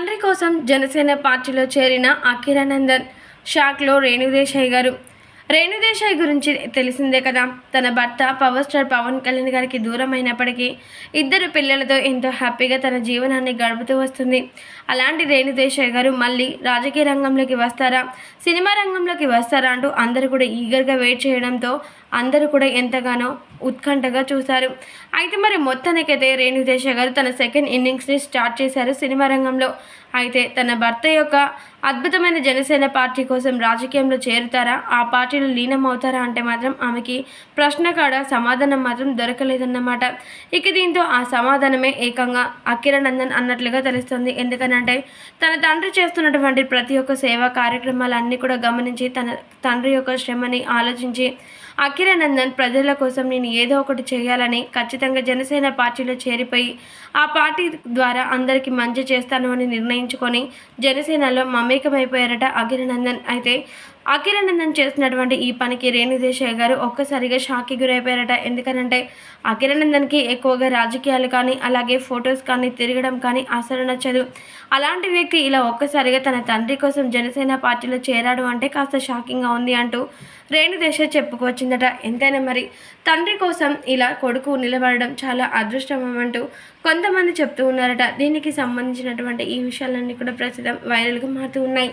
తండ్రి కోసం జనసేన పార్టీలో చేరిన అఖిరానందన్ షాక్లో రేణుదేశాయ్ గారు రేణుదేశాయ్ గురించి తెలిసిందే కదా. తన భర్త పవర్ స్టార్ పవన్ కళ్యాణ్ గారికి దూరం అయినప్పటికీ ఇద్దరు పిల్లలతో ఎంతో హ్యాపీగా తన జీవనాన్ని గడుపుతూ వస్తుంది. అలాంటి రేణుదేశాయ్ గారు మళ్ళీ రాజకీయ రంగంలోకి వస్తారా? సినిమా రంగంలోకి వస్తారా అంటూ అందరూ కూడా ఈగర్గా వెయిట్ చేయడంతో అందరూ కూడా ఎంతగానో ఉత్కంఠగా చూశారు. అయితే మరి మొత్తానికైతే రేణుదేశాయ్ గారు తన సెకండ్ ఇన్నింగ్స్ని స్టార్ట్ చేశారు సినిమా రంగంలో. అయితే తన భర్త యొక్క అద్భుతమైన జనసేన పార్టీ కోసం రాజకీయంలో చేరుతారా? ఆ పార్టీలో లీనం అవుతారా అంటే మాత్రం ఆమెకి ప్రశ్న కాడ? సమాధానం మాత్రం దొరకలేదన్నమాట. ఇక దీంతో ఆ సమాధానమే ఏకంగా అఖిరానందన్ అన్నట్లుగా తెలుస్తుంది. ఎందుకనంటే తన తండ్రి చేస్తున్నటువంటి ప్రతి ఒక్క సేవా కార్యక్రమాలన్నీ కూడా గమనించి తన తండ్రి యొక్క శ్రమని ఆలోచించి అఖిరానందన్ ప్రజల కోసం నేను ఏదో ఒకటి చేయాలని ఖచ్చితంగా జనసేన పార్టీలో చేరిపోయి ఆ పార్టీ ద్వారా అందరికీ మంచి చేస్తాను అని నిర్ణయించుకొని జనసేనలో మమేకమైపోయారట అఖిరానందన్ అయితే అఖిరానందన్ చేస్తున్నటువంటి ఈ పనికి రేణుదేశాయ్ గారు ఒక్కసారిగా షాక్కి గురైపోయారట. ఎందుకనంటే అఖిరానందన్కి ఎక్కువగా రాజకీయాలు కానీ అలాగే ఫొటోస్ కానీ తిరగడం కానీ అసలు నచ్చదు. అలాంటి వ్యక్తి ఇలా ఒక్కసారిగా తన తండ్రి కోసం జనసేన పార్టీలో చేరాడు అంటే కాస్త షాకింగ్గా ఉంది అంటూ రేణుదేశ చెప్పుకొచ్చిందట. ఎంతైనా మరి తండ్రి కోసం ఇలా కొడుకు నిలబడడం చాలా అదృష్టమంటూ కొంతమంది చెప్తూ ఉన్నారట. దీనికి సంబంధించినటువంటి ఈ విషయాలన్నీ కూడా ప్రస్తుతం వైరల్గా మారుతూ ఉన్నాయి.